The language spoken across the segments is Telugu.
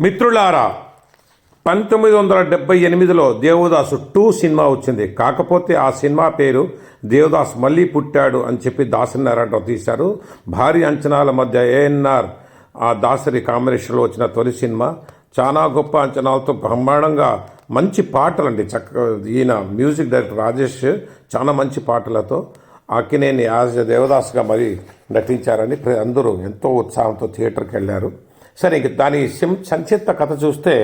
మిత్రులారా పంతొమ్మిది వందల డెబ్బై ఎనిమిదిలో దేవదాసు టూ సినిమా వచ్చింది. కాకపోతే ఆ సినిమా పేరు దేవదాస్ మళ్ళీ పుట్టాడు అని చెప్పి దాసనారాయణరావు తీశారు. భారీ అంచనాల మధ్య ఏఎన్ఆర్ ఆ దాసరి కాంబినేషన్లో వచ్చిన తొలి సినిమా. చాలా గొప్ప అంచనాలతో బ్రహ్మాండంగా మంచి పాటలండి. చక్క ఈయన మ్యూజిక్ డైరెక్టర్ రాజేష్ చాలా మంచి పాటలతో అక్కినేని యాజ్ దేవదాస్గా మరి నటించారని అందరూ ఎంతో ఉత్సాహంతో థియేటర్కి వెళ్ళారు. సరే ఇంక దాని సిం సంక్షిప్త కథ చూస్తే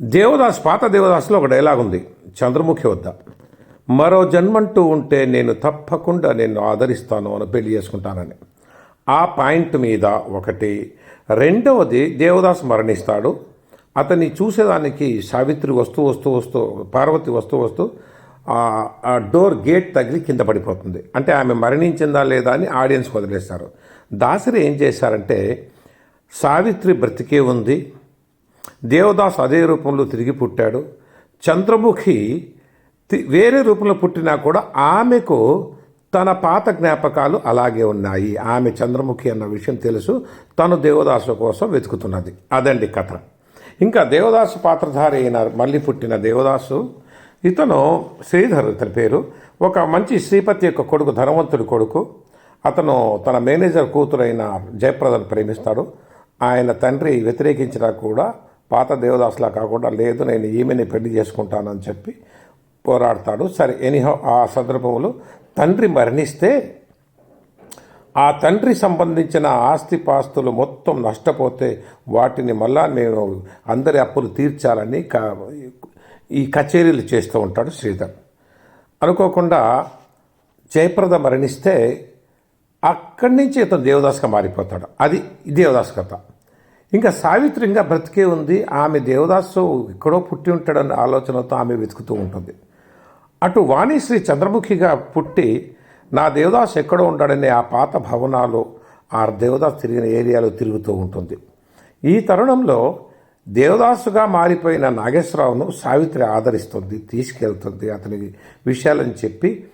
దేవదాస్ పాత దేవదాస్లో ఒక డైలాగ్ ఉంది చంద్రముఖి వద్ద. మరో జన్మంటూ ఉంటే నేను తప్పకుండా నేను ఆదరిస్తాను అని పెళ్ళి చేసుకుంటానని. ఆ పాయింట్ మీద ఒకటి. రెండవది దేవదాస్ మరణిస్తాడు. అతన్ని చూసేదానికి సావిత్రి వస్తూ వస్తూ వస్తూ పార్వతి వస్తూ వస్తూ ఆ డోర్ గేట్ తగిలి కింద పడిపోతుంది. అంటే ఆమె మరణించిందా లేదా అని ఆడియన్స్ వదిలేస్తారు. దాసరి ఏం చేశారంటే సావిత్రి బ్రతికే ఉంది దేవదాస్ అదే రూపంలో తిరిగి పుట్టాడు చంద్రముఖి తి- వేరే రూపంలో పుట్టినా కూడా ఆమెకు తన పాత జ్ఞాపకాలు అలాగే ఉన్నాయి. ఆమె చంద్రముఖి అన్న విషయం తెలుసు తను దేవదాసు కోసం వెతుకుతున్నది. అదండి కథ. ఇంకా దేవదాసు పాత్రధారి అయిన మళ్ళీ పుట్టిన దేవదాసు ఇతను శ్రీధర్ ఇతని పేరు ఒక మంచి శ్రీపతి యొక్క కొడుకు ధనవంతుడి కొడుకు అతను తన మేనేజర్ కూతురైన జయప్రదను ప్రేమిస్తాడు. ఆయన తండ్రి వ్యతిరేకించినా కూడా పాత దేవదాసులా కాకుండా లేదు నేను ఈమెని పెళ్ళి చేసుకుంటానని చెప్పి పోరాడతాడు. సరే ఎనీహో ఆ సందర్భంలో తండ్రి మరణిస్తే ఆ తండ్రి సంబంధించిన ఆస్తి పాస్తులు మొత్తం నష్టపోతే వాటిని మళ్ళా నేను అందరి అప్పులు తీర్చాలని ఈ కచేరీలు చేస్తూ ఉంటాడు శ్రీధర్. అనుకోకుండా జయప్రద మరణిస్తే అక్కడి నుంచి ఇతను దేవదాస్గా మారిపోతాడు. అది దేవదాస్ కథ. ఇంకా సావిత్రి ఇంకా బ్రతికే ఉంది. ఆమె దేవదాసు ఎక్కడో పుట్టి ఉంటాడన్న ఆలోచనతో ఆమె వెతుకుతూ ఉంటుంది. అటు వాణిశ్రీ చంద్రముఖిగా పుట్టి నా దేవదాస్ ఎక్కడో ఉండాడనే ఆ పాత భవనాలు ఆ దేవదాస్ తిరిగిన ఏరియాలో తిరుగుతూ ఉంటుంది. ఈ తరుణంలో దేవదాసుగా మారిపోయిన నాగేశ్వరరావును సావిత్రి ఆదరిస్తుంది తీసుకెళ్తుంది. అతనికి విషయాలని చెప్పి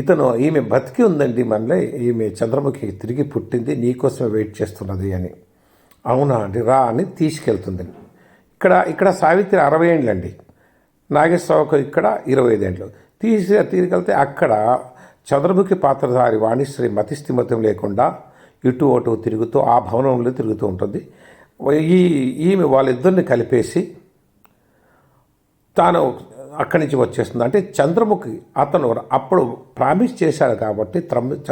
ఇతను ఈమె బతికి ఉందండి మనలే ఈమె చంద్రముఖి తిరిగి పుట్టింది నీకోసమే వెయిట్ చేస్తున్నది అని. అవునా అండి? రా అని తీసుకెళ్తుంది. ఇక్కడ ఇక్కడ సావిత్రి అరవై ఏండ్లండి నాగేశ్వరరావుకు ఇక్కడ ఇరవై ఐదేండ్లు తీసి తీసుకెళ్తే అక్కడ చంద్రముఖి పాత్రధారి వాణిశ్రీ మతిస్థిమతం లేకుండా ఇటు అటు తిరుగుతూ ఆ భవనంలో తిరుగుతూ ఉంటుంది. ఈ ఈమె వాళ్ళిద్దరిని కలిపేసి తాను అక్కడి నుంచి వచ్చేస్తుంది. అంటే చంద్రముఖి అతను అప్పుడు ప్రామిస్ చేశాడు కాబట్టి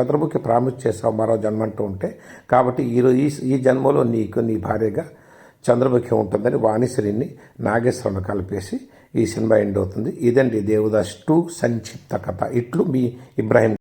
చంద్రముఖి ప్రామిస్ చేసావు మరో జన్మంటూ ఉంటే కాబట్టి ఈరోజు ఈ ఈ జన్మలో నీకు నీ భార్యగా చంద్రముఖి ఉంటుందని వాణిశ్రీని నాగేశ్వరుని కలిపేసి ఈ సినిమా ఎండ్ అవుతుంది. ఇదండి దేవదాస్ టూ సంక్షిప్త కథ. ఇట్లు మీ ఇబ్రాహిం